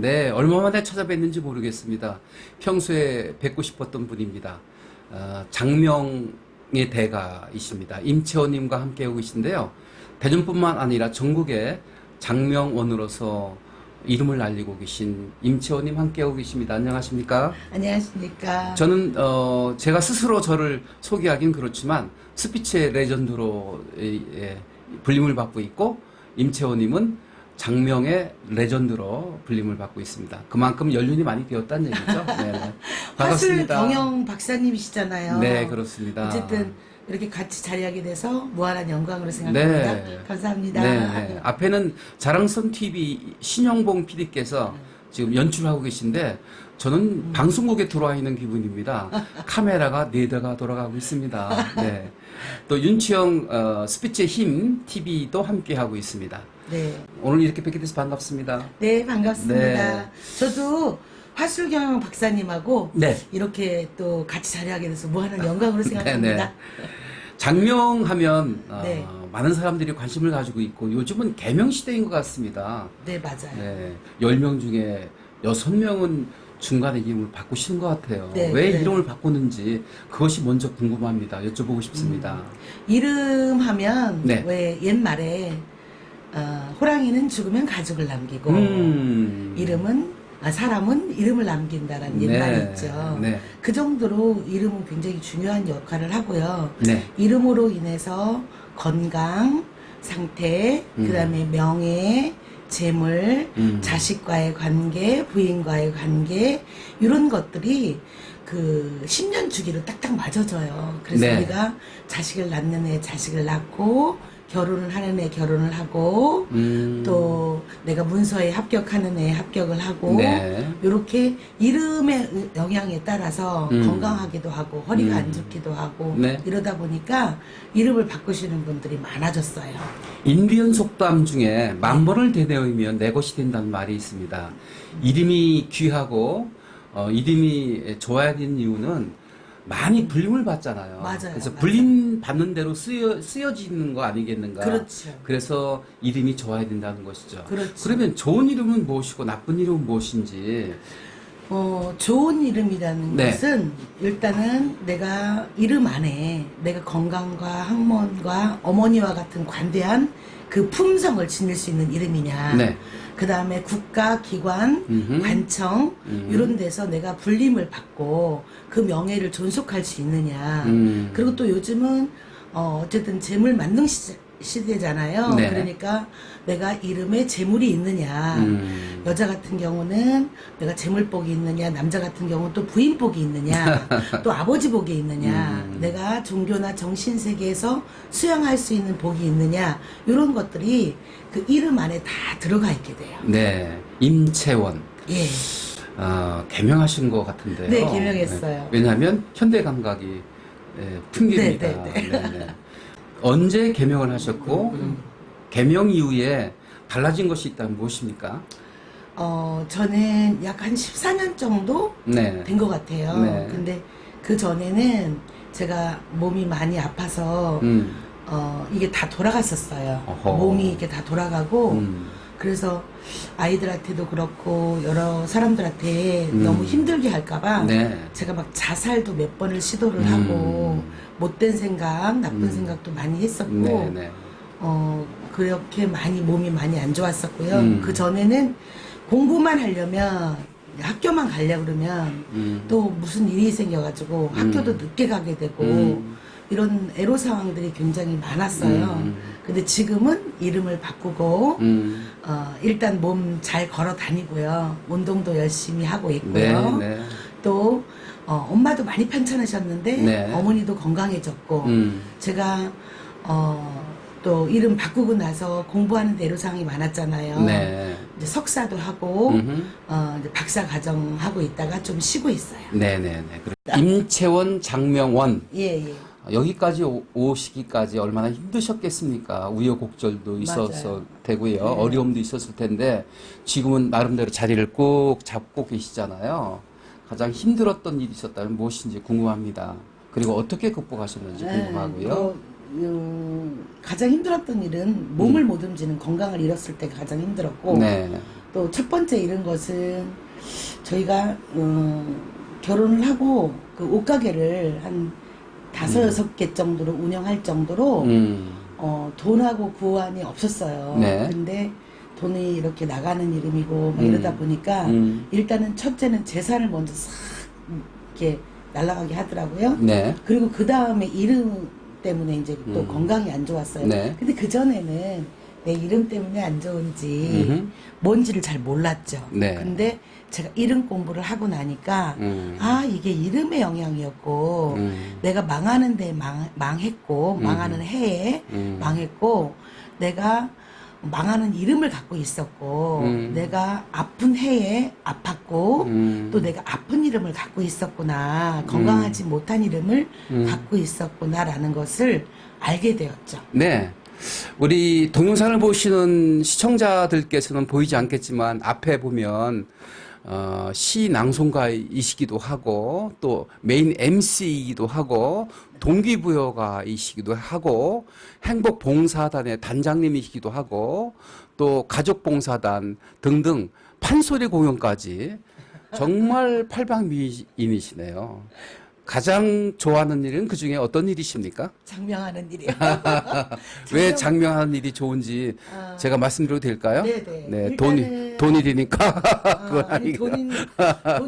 네, 얼마 만에 찾아뵀는지 모르겠습니다. 평소에 뵙고 싶었던 분입니다. 어, 장명의 대가이십니다. 임채원님과 함께 하고 계신데요. 대전뿐만 아니라 전국에 장명원으로서 이름을 알리고 계신 임채원님 함께하고 계십니다. 안녕하십니까? 안녕하십니까. 저는 어, 제가 스스로 저를 소개하긴 그렇지만 스피치의 레전드로 예, 예, 불림을 받고 있고 임채원님은 장명의 레전드로 불림을 받고 있습니다. 그만큼 연륜이 많이 되었다는 얘기죠. 네, 네. 화술 반갑습니다. 경영 박사님이시잖아요. 네, 그렇습니다. 어쨌든 이렇게 같이 자리하게 돼서 무한한 영광으로 생각합니다. 네. 감사합니다. 네, 네. 앞에는 자랑선 TV 신영봉 PD께서 지금 연출하고 계신데 저는 음. 방송국에 들어와 있는 기분입니다. 카메라가 네 대가 돌아가고 있습니다. 네. 또 윤치영 어, 스피치의 힘 TV도 함께 하고 있습니다. 네. 오늘 이렇게 뵙게 돼서 반갑습니다. 네, 반갑습니다. 네. 저도 화술 경영 박사님하고 네. 이렇게 또 같이 자리하게 돼서 무한한 영광으로 네, 생각합니다. 장명하면 어, 네. 많은 사람들이 관심을 가지고 있고 요즘은 개명 시대인 것 같습니다. 네, 맞아요. 네, 10명 중에 6명은 중간에 이름을 바꾸시는 것 같아요. 네, 왜 네. 이름을 바꾸는지 그것이 먼저 궁금합니다. 여쭤보고 싶습니다. 이름 하면 네. 왜 옛말에 어, 호랑이는 죽으면 가죽을 남기고 음. 이름은 아, 사람은 이름을 남긴다라는 네, 옛말이 있죠. 네. 그 정도로 이름은 굉장히 중요한 역할을 하고요. 네. 이름으로 인해서 건강, 상태, 음. 그다음에 명예, 재물, 음. 자식과의 관계, 부인과의 관계 이런 것들이 그 10년 주기로 딱딱 맞아져요. 그래서 네. 우리가 자식을 낳는 애 자식을 낳고 결혼을 하는 애 결혼을 하고 음. 또 내가 문서에 합격하는 애 합격을 하고 네. 이렇게 이름의 의- 영향에 따라서 음. 건강하기도 하고 허리가 음. 안 좋기도 하고 네. 이러다 보니까 이름을 바꾸시는 분들이 많아졌어요. 인디언 속담 중에 만 번을 되뇌으면 내 것이 된다는 말이 있습니다. 이름이 귀하고 어, 이름이 좋아야 되는 이유는 많이 불림을 받잖아요. 맞아요, 그래서 맞아요. 불림 받는 대로 쓰여 쓰여지는 거 아니겠는가? 그렇죠. 그래서 이름이 좋아야 된다는 것이죠. 그렇죠. 그러면 좋은 이름은 무엇이고 나쁜 이름은 무엇인지. 어, 좋은 이름이라는 네. 것은 일단은 내가 이름 안에 내가 건강과 학문과 어머니와 같은 관대한 그 품성을 지닐 수 있는 이름이냐. 네. 그 다음에 국가, 기관, 음흠. 관청, 음. 이런 데서 내가 불림을 받고 그 명예를 존속할 수 있느냐. 음. 그리고 또 요즘은 어, 어쨌든 재물 만능 시, 시대잖아요. 네. 그러니까 내가 이름에 재물이 있느냐. 음. 여자 같은 경우는 내가 재물복이 있느냐, 남자 같은 경우는 또 부인복이 있느냐, 또 아버지 복이 있느냐, 음. 내가 종교나 정신 세계에서 수양할 수 있는 복이 있느냐, 이런 것들이 그 이름 안에 다 들어가 있게 돼요. 네. 임채원. 예. 어, 개명하신 것 같은데요. 네, 개명했어요. 네. 왜냐하면 현대 감각이 예, 풍깁니다. 네, 네, 네. 네, 네. 언제 개명을 하셨고 개명 이후에 달라진 것이 있다면 무엇입니까? 어, 저는 약 한 14년 정도 네. 된 것 같아요. 네. 근데 그 전에는 제가 몸이 많이 아파서 음. 어, 이게 다 돌아갔었어요. 어허. 몸이 이렇게 다 돌아가고 음. 그래서 아이들한테도 그렇고 여러 사람들한테 음. 너무 힘들게 할까봐 네. 제가 막 자살도 몇 번을 시도를 음. 하고 못된 생각, 나쁜 음. 생각도 많이 했었고 네, 네. 어 그렇게 많이 몸이 많이 안 좋았었고요. 음. 그 전에는 공부만 하려면 학교만 가려 그러면 음. 또 무슨 일이 생겨가지고 학교도 늦게 가게 되고 음. 이런 애로 상황들이 굉장히 많았어요. 음. 근데 지금은 이름을 바꾸고 음. 어, 일단 몸 잘 걸어 다니고요. 운동도 열심히 하고 네, 있고요. 네. 또 어, 엄마도 많이 편찮으셨는데 네. 어머니도 건강해졌고 음. 제가 어, 또 이름 바꾸고 나서 공부하는 데 애로사항이 많았잖아요. 네. 이제 석사도 하고 음흠. 어, 이제 박사 과정 하고 있다가 좀 쉬고 있어요. 네, 네, 네. 임채원, 장명원 예, 예. 여기까지 오- 오시기까지 얼마나 힘드셨겠습니까? 우여곡절도 있었을 맞아요. 테고요. 네. 어려움도 있었을 텐데 지금은 나름대로 자리를 꼭 잡고 계시잖아요. 가장 힘들었던 일이 있었다면 무엇인지 궁금합니다. 그리고 어떻게 극복하셨는지 궁금하고요. 어, 음, 가장 힘들었던 일은 몸을 못 움직이는 건강을 잃었을 때 가장 힘들었고 네. 또첫 번째 잃은 것은 저희가 어, 결혼을 하고 그 옷가게를 한 다섯 여섯 개 정도로 운영할 정도로 음. 어, 돈하고 구안이 없었어요. 네. 근데 돈이 이렇게 나가는 이름이고 막 음. 이러다 보니까 음. 일단은 첫째는 재산을 먼저 싹 이렇게 날아가게 하더라고요. 네. 그리고 그 다음에 이름 때문에 이제 또 음. 건강이 안 좋았어요. 네. 근데 그 전에는 내 이름 때문에 안 좋은지 음흠. 뭔지를 잘 몰랐죠. 네. 근데 제가 이름 공부를 하고 나니까 음. 아 이게 이름의 영향이었고 음. 내가 망하는 데 망, 망했고 음. 망하는 해에 음. 망했고 내가 망하는 이름을 갖고 있었고 음. 내가 아픈 해에 아팠고 음. 또 내가 아픈 이름을 갖고 있었구나 건강하지 못한 이름을 음. 갖고 있었구나라는 것을 알게 되었죠. 네. 우리 동영상을 보시는 시청자들께서는 보이지 않겠지만 앞에 보면 어, 시 낭송가이시기도 하고 또 메인 MC이기도 하고 동기부여가이시기도 하고 행복봉사단의 단장님이시기도 하고 또 가족봉사단 등등 판소리 공연까지 정말 팔방미인이시네요. 가장 좋아하는 일은 그 중에 어떤 일이십니까? 장명하는 일이요. 왜 장명- 장명하는 일이 좋은지 아, 제가 말씀드려도 될까요? 네네. 네, 일단은- 돈이 돈일이니까. 아, 그건 아니 아니고. 돈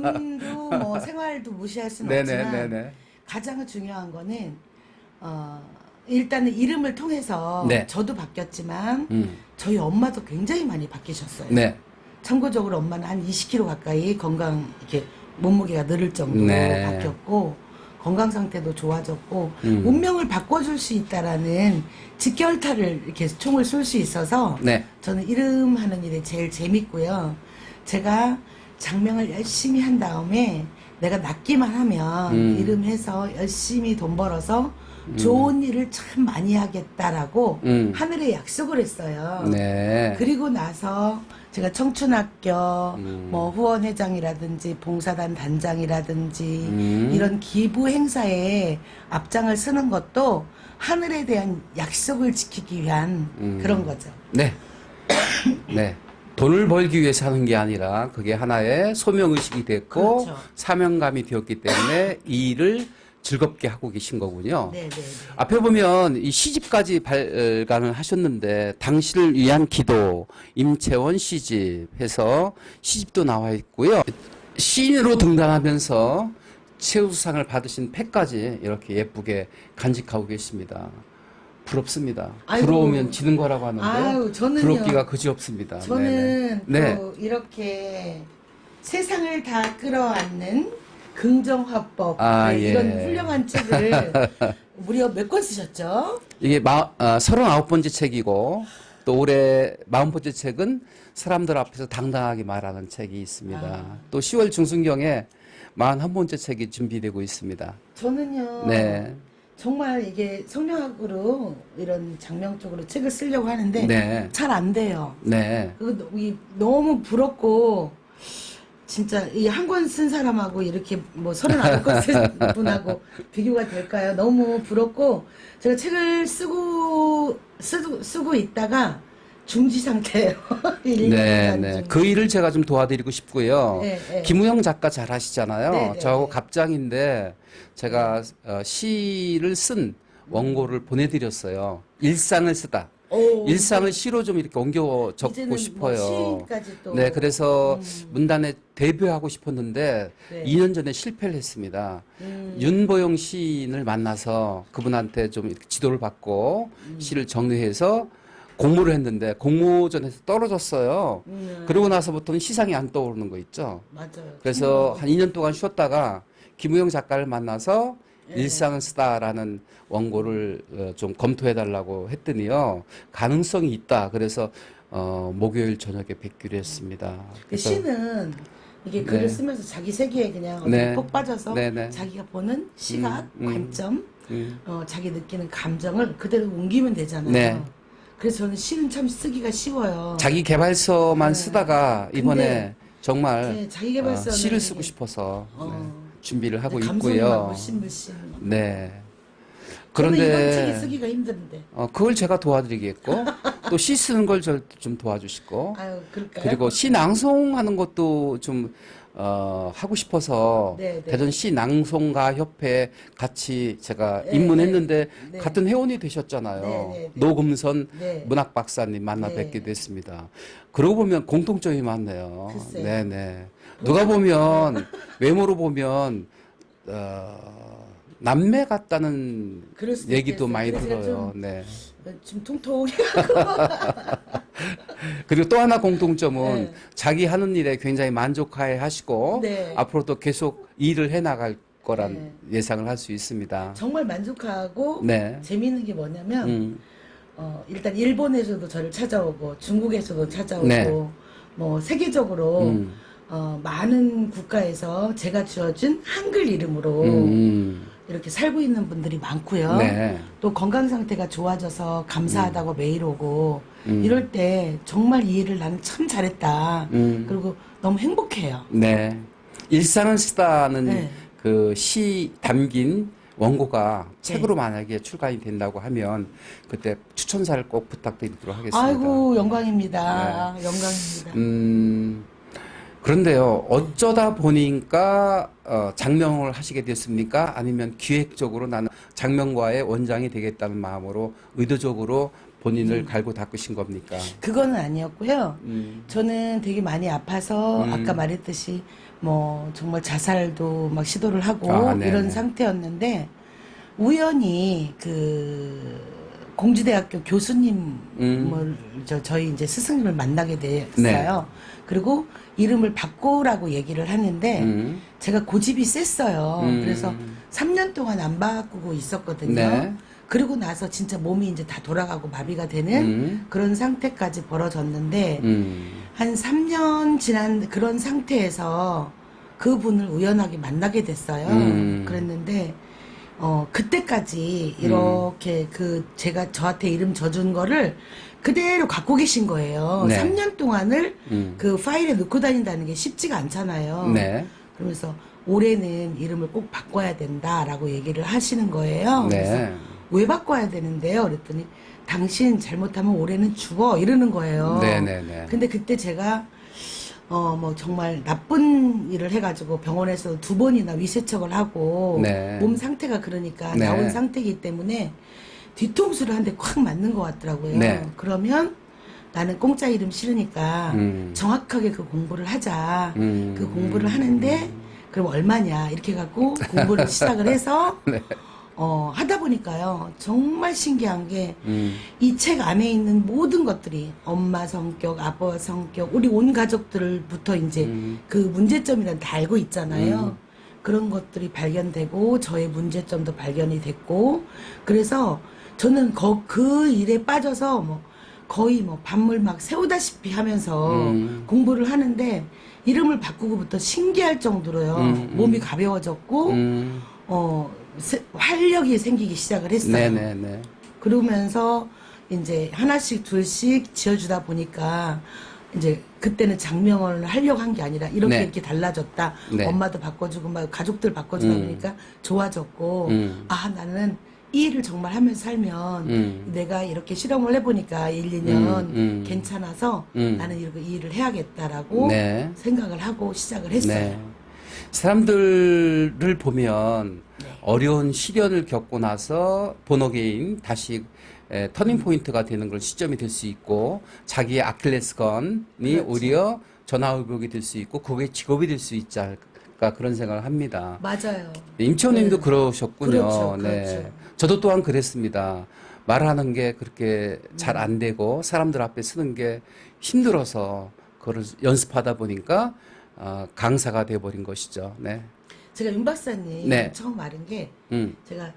돈도 뭐 생활도 무시할 수는 네네 없지만 네네. 가장 중요한 거는 어, 일단은 이름을 통해서 네. 저도 바뀌었지만 음, 저희 엄마도 굉장히 많이 바뀌셨어요. 네. 참고적으로 엄마는 한 20kg 가까이 건강 이렇게 몸무게가 늘을 정도로 네. 바뀌었고 건강 상태도 좋아졌고 음. 운명을 바꿔줄 수 있다라는 직결타를 이렇게 총을 쏠 수 있어서 네. 저는 이름 하는 일이 제일 재밌고요. 제가 장명을 열심히 한 다음에 내가 낫기만 하면 음. 이름 해서 열심히 돈 벌어서 좋은 일을 참 많이 하겠다라고 음. 하늘에 약속을 했어요. 네. 그리고 나서 제가 청춘학교 음. 뭐 후원회장이라든지 봉사단 단장이라든지 음. 이런 기부 행사에 앞장을 서는 것도 하늘에 대한 약속을 지키기 위한 음. 그런 거죠. 네. 네. 돈을 벌기 위해서 하는 게 아니라 그게 하나의 소명의식이 됐고 그렇죠. 사명감이 되었기 때문에 이 일을 즐겁게 하고 계신 거군요. 네, 네, 네. 앞에 보면 이 시집까지 발간을 하셨는데 당신을 위한 기도 임채원 시집 해서 시집도 나와 있고요. 시인으로 등단하면서 최우수상을 받으신 패까지 이렇게 예쁘게 간직하고 계십니다. 부럽습니다. 아이고. 부러우면 지는 거라고 하는데 아유, 저는요. 부럽기가 그지 없습니다. 저는 네네. 또 이렇게 세상을 다 끌어안는 긍정화법 아, 네, 예. 이런 훌륭한 책을 무려 몇 권 쓰셨죠? 이게 마, 아, 39번째 책이고 또 올해 40번째 책은 사람들 앞에서 당당하게 말하는 책이 있습니다. 아. 또 10월 중순경에 41번째 책이 준비되고 있습니다. 저는요. 네. 정말 이게 성경학으로 이런 장명 쪽으로 책을 쓰려고 하는데 네. 잘 안 돼요. 네. 너무 부럽고 진짜 이 한 권 쓴 사람하고 이렇게 뭐 서른 아홉 권쓴 분하고 비교가 될까요? 너무 부럽고 제가 책을 쓰고 쓰고, 쓰고 있다가 중지 상태예요. 네, 네. 그 일을 제가 좀 도와드리고 싶고요. 네, 네. 김우영 작가 잘 아시잖아요. 네, 네, 저하고 네. 갑장인데 제가 어, 시를 쓴 원고를 보내드렸어요. 일상을 쓰다. 오, 일상을 시로 좀 이렇게 옮겨 적고 이제는 싶어요. 뭐 시까지 또 네, 그래서 음. 문단에 데뷔하고 싶었는데 네. 2년 전에 실패를 했습니다. 음. 윤보영 시인을 만나서 그분한테 좀 지도를 받고 음. 시를 정리해서 공모를 했는데 공모전에서 떨어졌어요. 음, 그러고 나서부터는 시상이 안 떠오르는 거 있죠. 맞아요. 그래서 한 2년 동안 쉬었다가 김우영 작가를 만나서 네. 일상은 쓰다라는 원고를 어, 좀 검토해 달라고 했더니요 가능성이 있다. 그래서 어, 목요일 저녁에 뵙기로 했습니다. 그 시는 이게 글을 네. 쓰면서 자기 세계에 그냥 네. 뻑 빠져서 네, 네. 자기가 보는 시각, 음, 음. 관점, 음, 어, 자기 느끼는 감정을 그대로 옮기면 되잖아요. 네. 그래서 저는 시는 참 쓰기가 쉬워요. 자기 개발서만 네. 쓰다가 이번에 정말 네, 자기 개발서는 어, 시를 쓰고 싶어서 어. 네, 준비를 하고 있고요. 네. 이번 그런데 책이 쓰기가 힘든데. 어, 그걸 제가 도와드리겠고 또 시 쓰는 걸 좀 도와주시고 아유? 그리고 시 낭송하는 것도 좀 어, 하고 싶어서 네, 네. 대전 시 낭송가 협회 같이 제가 네, 입문했는데 네. 같은 회원이 되셨잖아요. 네, 네, 네. 노금선 네. 문학 박사님 만나 네. 뵙게 됐습니다. 그러고 보면 공통점이 많네요. 글쎄요. 네, 네. 누가 보면 외모로 보면 어, 남매 같다는 그럴 수도 얘기도 있겠어요. 많이 그래서 제가 들어요. 좀- 네. 좀 통통해. 그리고 또 하나 공통점은 네. 자기 하는 일에 굉장히 만족해 하시고 네. 앞으로도 계속 일을 해 나갈 거란 네. 예상을 할 수 있습니다. 정말 만족하고 네. 재미있는 게 뭐냐면 음, 어, 일단 일본에서도 저를 찾아오고 중국에서도 찾아오고 네. 뭐 세계적으로 음, 어, 많은 국가에서 제가 지어준 한글 이름으로 음, 이렇게 살고 있는 분들이 많고요. 네. 또 건강 상태가 좋아져서 감사하다고 메일 오고 음. 이럴 때 정말 이 일을 나는 참 잘했다. 음. 그리고 너무 행복해요. 네. 일상을 쓰다는 네. 그 시 담긴 원고가 책으로 만약에 출간이 된다고 하면 그때 추천사를 꼭 부탁드리도록 하겠습니다. 아이고 영광입니다. 영광입니다. 음, 그런데요, 어쩌다 보니까 어, 장명을 하시게 됐습니까? 아니면 기획적으로 나는 장명과의 원장이 되겠다는 마음으로 의도적으로 본인을 갈고 닦으신 겁니까? 그거는 아니었고요. 음, 저는 되게 많이 아파서 음. 아까 말했듯이 뭐 정말 자살도 막 시도를 하고 아, 네네. 이런 상태였는데 우연히 그 공주대학교 교수님을 음. 저 저희 이제 스승님을 만나게 됐어요. 그리고 이름을 바꾸라고 얘기를 하는데 음, 제가 고집이 셌어요. 음. 그래서 3년 동안 안 바꾸고 있었거든요. 네. 그리고 나서 진짜 몸이 이제 다 돌아가고 마비가 되는 음, 그런 상태까지 벌어졌는데 음, 한 3년 지난 그런 상태에서 그분을 우연하게 만나게 됐어요. 음. 그랬는데 어 그때까지 이렇게 그 제가 저한테 이름 져준 거를 그대로 갖고 계신 거예요. 네. 3년 동안을 음. 그 파일에 넣고 다닌다는 게 쉽지가 않잖아요. 네. 그러면서 올해는 이름을 꼭 바꿔야 된다라고 얘기를 하시는 거예요. 그래서 네. 왜 바꿔야 되는데요? 그랬더니 당신 잘못하면 올해는 죽어 이러는 거예요. 네네 네. 근데 그때 제가 어 뭐 정말 나쁜 일을 해가지고 병원에서 두 번이나 위세척을 하고 네. 몸 상태가 그러니까 네. 나온 상태이기 때문에 뒤통수를 한 대 콱 맞는 것 같더라고요. 네. 그러면 나는 공짜 이름 싫으니까 음. 정확하게 그 공부를 하자. 음. 그 공부를 하는데 그럼 얼마냐 이렇게 갖고 공부를 시작을 해서 네. 어 하다 보니까요 정말 신기한 게 음. 이책 안에 있는 모든 것들이 엄마 성격, 아빠 성격, 우리 온 가족들부터 이제 음. 그 문제점이란 다 알고 있잖아요. 그런 것들이 발견되고 저의 문제점도 발견이 됐고 그래서 저는 거, 그 일에 빠져서 뭐 거의 뭐 밥물 막 세우다시피 하면서 음. 공부를 하는데 이름을 바꾸고부터 신기할 정도로요. 음, 음. 몸이 가벼워졌고 음. 어 세- 활력이 생기기 시작을 했어요. 네네네. 그러면서 이제 하나씩 둘씩 지어주다 보니까 이제 그때는 장명을 하려고 한 게 아니라 이렇게 네. 이렇게 달라졌다. 네. 엄마도 바꿔주고 막 가족들 바꿔주다 음. 보니까 좋아졌고 음. 아 나는 이 일을 정말 하면서 살면 음. 내가 이렇게 실험을 해보니까 1, 2년 음, 음. 괜찮아서 음. 나는 이렇게 이 일을 해야겠다라고 네. 생각을 하고 시작을 했어요. 네. 사람들을 보면 네. 어려운 시련을 겪고 나서 본어게인 다시 에, 터닝 포인트가 되는 걸 시점이 될 수 있고 자기의 아킬레스건이 그렇죠. 오히려 전화위복이 될 수 있고 그게 직업이 될 수 있지 않을까 그런 생각을 합니다. 맞아요. 임채원님도 네. 그러셨군요. 그렇죠, 네. 그렇죠. 저도 또한 그랬습니다. 말하는 게 그렇게 잘 안 되고 사람들 앞에 쓰는 게 힘들어서 그걸 연습하다 보니까 어, 강사가 돼버린 것이죠. 네. 제가 윤 박사님 네. 처음 말한 게 음. 제가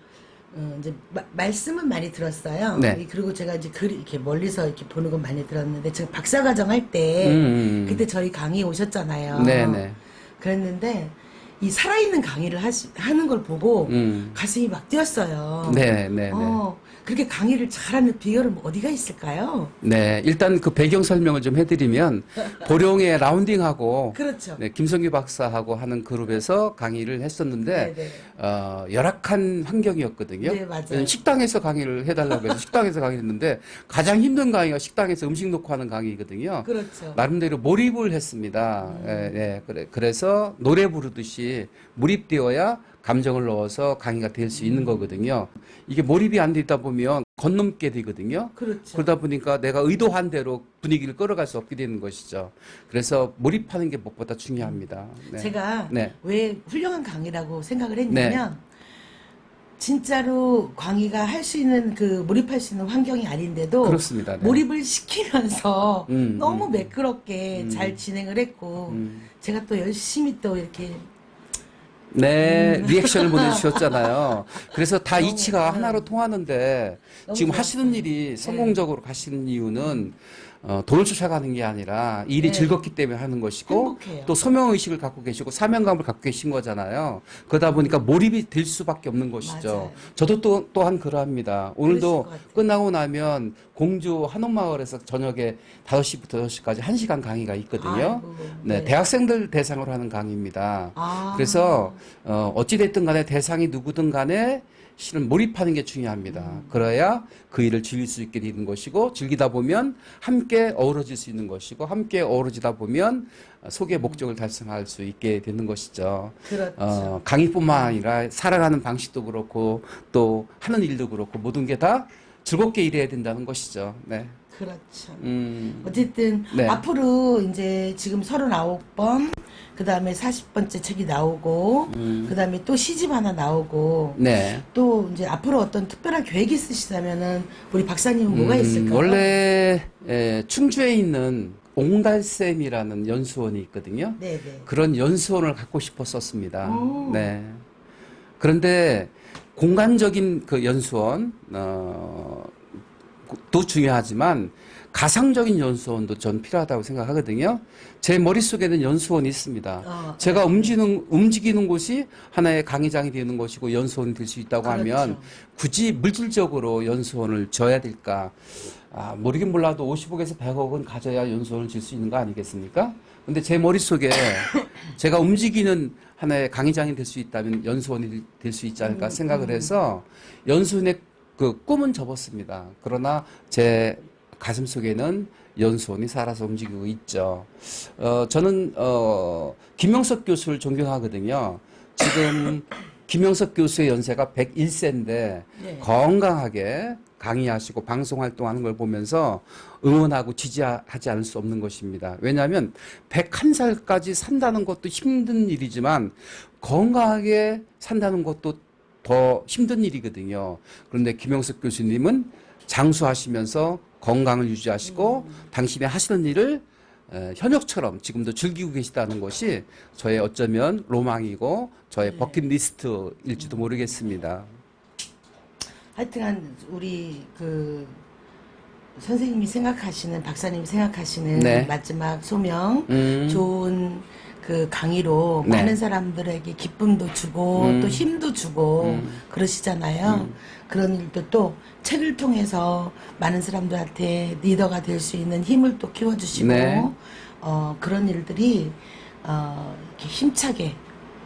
어, 이제 마- 말씀은 많이 들었어요. 네. 이- 그리고 제가 이제 글 이렇게 멀리서 이렇게 보는 건 많이 들었는데 제가 박사 과정 할때 음, 음. 그때 저희 강의 오셨잖아요. 네 네. 그랬는데 이 살아있는 강의를 하시, 하는 걸 보고 음. 가슴이 막 뛰었어요. 네, 네, 네. 어, 그렇게 강의를 잘하는 비결은 어디가 있을까요? 네, 일단 그 배경 설명을 좀 해드리면 보령에 라운딩하고 그렇죠. 네, 김성규 박사하고 하는 그룹에서 강의를 했었는데 네, 네. 어, 열악한 환경이었거든요. 네, 맞아요. 식당에서 강의를 해달라고 해서 식당에서 강의를 했는데 가장 힘든 강의가 식당에서 음식 놓고 하는 강의거든요. 그렇죠. 나름대로 몰입을 했습니다. 음. 예, 예, 그래, 그래서 노래 부르듯이 몰입되어야 감정을 넣어서 강의가 될수 음. 있는 거거든요. 이게 몰입이 안 되다 보면 건넘게 되거든요. 그렇죠. 그러다 보니까 내가 의도한 대로 분위기를 끌어갈 수 없게 되는 것이죠. 그래서 몰입하는 게 무엇보다 중요합니다. 네. 제가 네. 왜 훌륭한 강의라고 생각을 했냐면 진짜로 강의가 할 수 있는 그 몰입할 수 있는 환경이 아닌데도 그렇습니다. 네. 몰입을 시키면서 음, 너무 음. 매끄럽게 음. 잘 진행을 했고 음. 제가 또 열심히 또 이렇게 네, 리액션을 보내주셨잖아요. 그래서 다 이치가 네. 하나로 통하는데 지금. 하시는 일이 성공적으로 가시는 이유는 어, 돈을 쫓아가는 게 아니라 일이 네. 즐겁기 때문에 하는 것이고 행복해요. 또 소명 의식을 갖고 계시고 사명감을 갖고 계신 거잖아요. 그러다 보니까 몰입이 될 수밖에 없는 것이죠. 맞아요. 저도 또, 또한 그러합니다. 오늘도. 끝나고 나면 공주 한옥마을에서 저녁에 5시부터 6시까지 1시간 강의가 있거든요. 아이고, 네, 대학생들 대상으로 하는 강의입니다. 아. 그래서 어, 어찌 됐든 간에 대상이 누구든 간에 실은 몰입하는 게 중요합니다. 음. 그래야 그 일을 즐길 수 있게 되는 것이고 즐기다 보면 함께 어우러질 수 있는 것이고 함께 어우러지다 보면 속의 목적을 달성할 수 있게 되는 것이죠. 그렇죠. 어, 강의뿐만 아니라 살아가는 방식도 그렇고 또 하는 일도 그렇고 모든 게 다 즐겁게 일해야 된다는 것이죠. 네. 그렇죠. 음. 어쨌든 네. 앞으로 이제 지금 39번 그 다음에 40번째 책이 나오고 음. 그 다음에 또 시집 하나 나오고 네. 또 이제 앞으로 어떤 특별한 계획이 있으시다면은 우리 박사님은 뭐가 음, 있을까요? 원래 에, 충주에 있는 옹달샘이라는 연수원이 있거든요. 네, 네. 그런 연수원을 갖고 싶었었습니다. 오. 네. 그런데 공간적인 그 연수원 어, 도 중요하지만 가상적인 연수원도 전 필요하다고 생각하거든요. 제 머릿속에는 연수원이 있습니다. 어, 제가 움직이는, 움직이는 곳이 하나의 강의장이 되는 것이고 연수원이 될 수 있다고 그렇죠. 하면 굳이 물질적으로 연수원을 져야 될까? 아, 모르긴 몰라도 50억에서 100억은 가져야 연수원을 질 수 있는 거 아니겠습니까? 근데 제 머릿속에 제가 움직이는 하나의 강의장이 될 수 있다면 연수원이 될 수 있지 않을까 생각을 해서 연수원의 그 꿈은 접었습니다. 그러나 제 가슴 속에는 연수원이 살아서 움직이고 있죠. 어, 저는, 어, 김영석 교수를 존경하거든요. 지금 김영석 교수의 연세가 101세인데 네. 건강하게 강의하시고 방송 활동하는 걸 보면서 응원하고 지지하지 않을 수 없는 것입니다. 왜냐하면 101살까지 산다는 것도 힘든 일이지만 건강하게 산다는 것도 더 힘든 일이거든요. 그런데 김영석 교수님은 장수하시면서 건강을 유지하시고 당신의 하시는 일을 에, 현역처럼 지금도 즐기고 계시다는 것이 저의 어쩌면 로망이고 저의 버킷리스트일지도 모르겠습니다. 하여튼간 우리 그 선생님이 생각하시는 박사님이 생각하시는 네. 마지막 소명 음. 좋은 그 강의로 네. 많은 사람들에게 기쁨도 주고 음. 또 힘도 주고 음. 그러시잖아요. 그런 일도 또 책을 통해서 많은 사람들한테 리더가 될 수 있는 힘을 또 키워주시고 네. 어, 그런 일들이 어, 이렇게 힘차게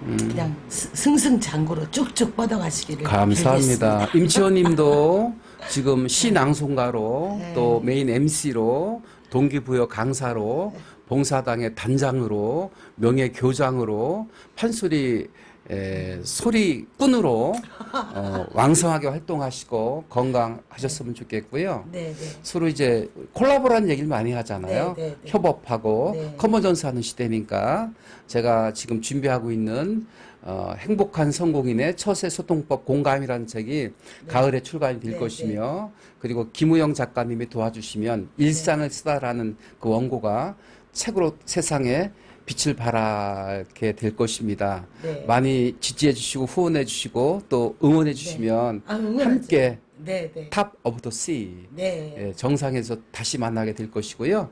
음. 그냥 스- 승승장구로 쭉쭉 뻗어가시기를 감사합니다. 임치원님도 지금 시 낭송가로 네. 또 메인 MC로 동기부여 강사로 봉사당의 단장으로 명예 교장으로 판소리 에, 소리꾼으로 어, 왕성하게 활동하시고 건강하셨으면 좋겠고요. 네, 네. 서로 이제 콜라보라는 얘기를 많이 하잖아요. 네, 네, 네. 협업하고 네. 컨버전스 하는 시대니까 제가 지금 준비하고 있는 어, 행복한 성공인의 처세 소통법 공감이라는 책이 가을에 출간이 될 네, 것이며 그리고 김우영 작가님이 도와주시면 일상을 쓰다라는 그 원고가 책으로 세상에 빛을 발하게 될 것입니다. 네. 많이 지지해 주시고 후원해 주시고 또 응원해 주시면 아. 함께 네, 네. 탑 오브 더 씨. 네. 예, 정상에서 다시 만나게 될 것이고요.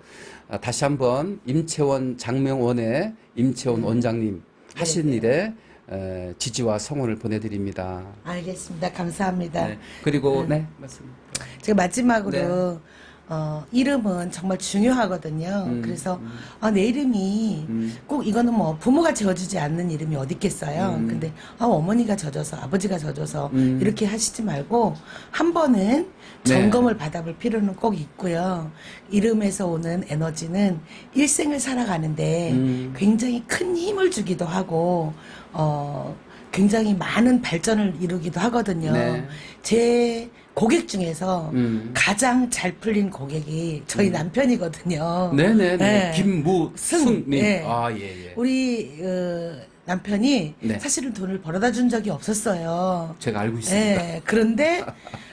아, 다시 한번 임채원 장명원의 임채원 원장님 하신 네. 일에 에, 지지와 성원을 보내드립니다. 알겠습니다. 감사합니다. 네. 그리고 네, 맞습니다. 제가 마지막으로 네. 어, 이름은 정말 중요하거든요. 음, 그래서 아, 내 이름이 음. 꼭 이거는 뭐 부모가 지어주지 않는 이름이 어디 있겠어요. 음. 근데 아, 어머니가 져줘서 아버지가 져줘서 음. 이렇게 하시지 말고 한 번은 네. 점검을 받아볼 필요는 꼭 있고요. 이름에서 오는 에너지는 일생을 살아가는데 음. 굉장히 큰 힘을 주기도 하고 어 굉장히 많은 발전을 이루기도 하거든요. 네. 제 고객 중에서 음. 가장 잘 풀린 고객이 저희 남편이거든요. 네네네. 네. 김무승님. 네. 아, 예, 예. 우리 어, 남편이 네. 사실은 돈을 벌어다 준 적이 없었어요. 제가 알고 있습니다. 네, 그런데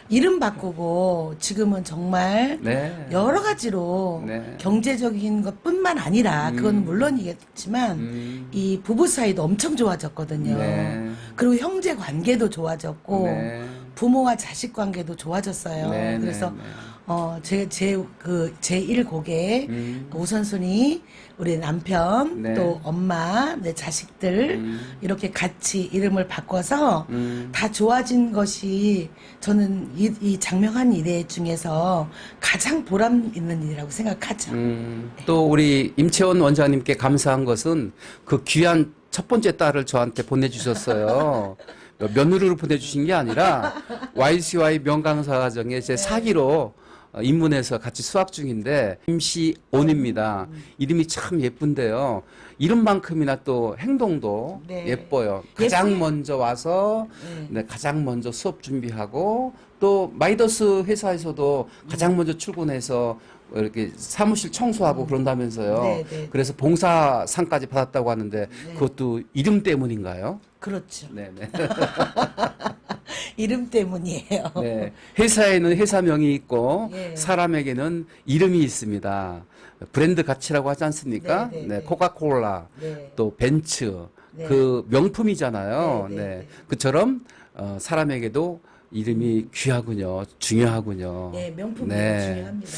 이름 바꾸고 지금은 정말 네. 여러 가지로 네. 경제적인 것뿐만 아니라 음. 그건 물론이겠지만 음. 이 부부 사이도 엄청 좋아졌거든요. 네. 그리고 형제 관계도 좋아졌고 네. 부모와 자식 관계도 좋아졌어요. 네, 그래서 네, 네. 어, 제, 제, 그, 제1 고객, 음. 우선순위, 우리 남편, 네. 또 엄마, 내 자식들, 음. 이렇게 같이 이름을 바꿔서 음. 다 좋아진 것이 저는 이, 이 장명한 일의 중에서 가장 보람 있는 일이라고 생각하죠. 음, 또 우리 임채원 원장님께 감사한 것은 그 귀한 첫 번째 딸을 저한테 보내주셨어요. 며느리로 보내주신 게 아니라 YCY 명강사과정에 제 사기로 어, 입문해서 같이 수학 중인데 임시온입니다. 이름이 참 예쁜데요. 이름만큼이나 또 행동도 네. 예뻐요. 가장 예쁘게- 먼저 와서 네. 네, 가장 먼저 수업 준비하고 또 마이더스 회사에서도 가장 먼저 출근해서 이렇게 사무실 청소하고 그런다면서요. 네, 네. 그래서 봉사상까지 받았다고 하는데 그것도 이름 때문인가요? 그렇죠. 네, 네. 이름 때문이에요. 네. 회사에는 회사명이 있고 예. 사람에게는 이름이 있습니다. 브랜드 가치라고 하지 않습니까? 네, 네, 네, 네. 코카콜라, 네. 또 벤츠, 네. 그 명품이잖아요. 네, 네, 네, 네. 그처럼 어, 사람에게도 이름이 귀하군요, 중요하군요. 네, 명품이 네. 중요합니다.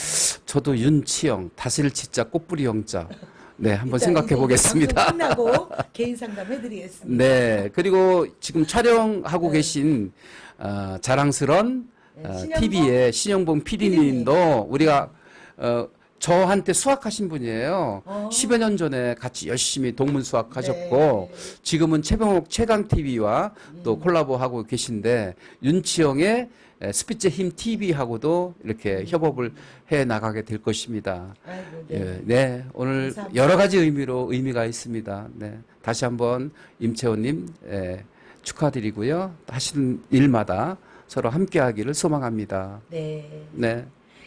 저도 윤치영, 다슬 치자, 꽃뿌리 영자. 네, 한번 생각해 보겠습니다. 끝나고 개인 상담 해드리겠습니다. 네, 그리고 지금 촬영하고 계신 어, 자랑스런 네, 어, TV의 신영봉 PD님도 우리가 어, 저한테 수학하신 분이에요. 어. 10여 년 전에 같이 열심히 동문 수학하셨고 네. 지금은 최병옥 최강 TV와 또 콜라보하고 계신데 윤치영의 에, 스피치 힘 TV하고도 이렇게 협업을 해 나가게 될 것입니다. 아이고, 네. 예, 네, 오늘 감사합니다. 여러 가지 의미로 의미가 있습니다. 네, 다시 한번 임채원님 예, 축하드리고요. 하시는 일마다 서로 함께하기를 소망합니다. 네. 네,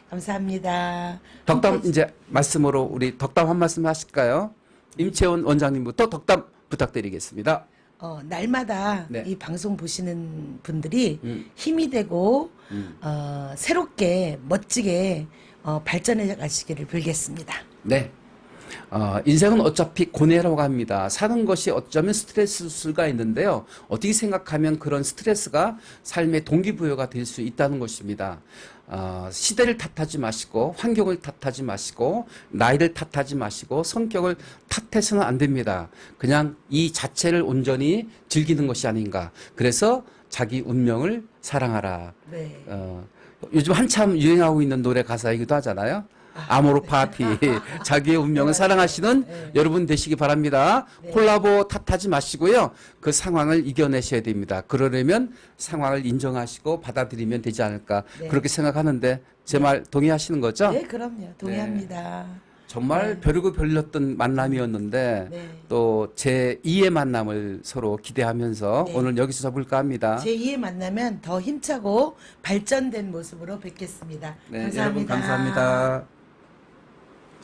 감사합니다. 덕담 이제 말씀으로 우리 덕담 한 말씀 하실까요? 임채원 원장님부터 덕담 부탁드리겠습니다. 어, 날마다 네. 이 방송 보시는 분들이 음. 힘이 되고 음. 어, 새롭게 멋지게 어, 발전해 가시기를 빌겠습니다. 네. 어, 인생은 어차피 고뇌라고 합니다. 사는 것이 어쩌면 스트레스일 수가 있는데요. 어떻게 생각하면 그런 스트레스가 삶의 동기부여가 될 수 있다는 것입니다. 어, 시대를 탓하지 마시고, 환경을 탓하지 마시고, 나이를 탓하지 마시고, 성격을 탓해서는 안 됩니다. 그냥 이 자체를 온전히 즐기는 것이 아닌가. 그래서 자기 운명을 사랑하라. 네. 어, 요즘 한참 유행하고 있는 노래 가사이기도 하잖아요. 아모르 파티. 자기의 운명을 사랑하시는 네. 여러분 되시기 바랍니다. 콜라보 탓하지 마시고요. 그 상황을 이겨내셔야 됩니다. 그러려면 상황을 인정하시고 받아들이면 되지 않을까. 네. 그렇게 생각하는데 제 말 동의하시는 거죠? 네, 그럼요. 동의합니다. 정말 벼르고 별렸던 만남이었는데 네. 또제 2의 만남을 서로 기대하면서 네. 오늘 여기서 접을까 합니다. 제 2의 만나면 더 힘차고 발전된 모습으로 뵙겠습니다. 네, 감사합니다. 여러분 감사합니다.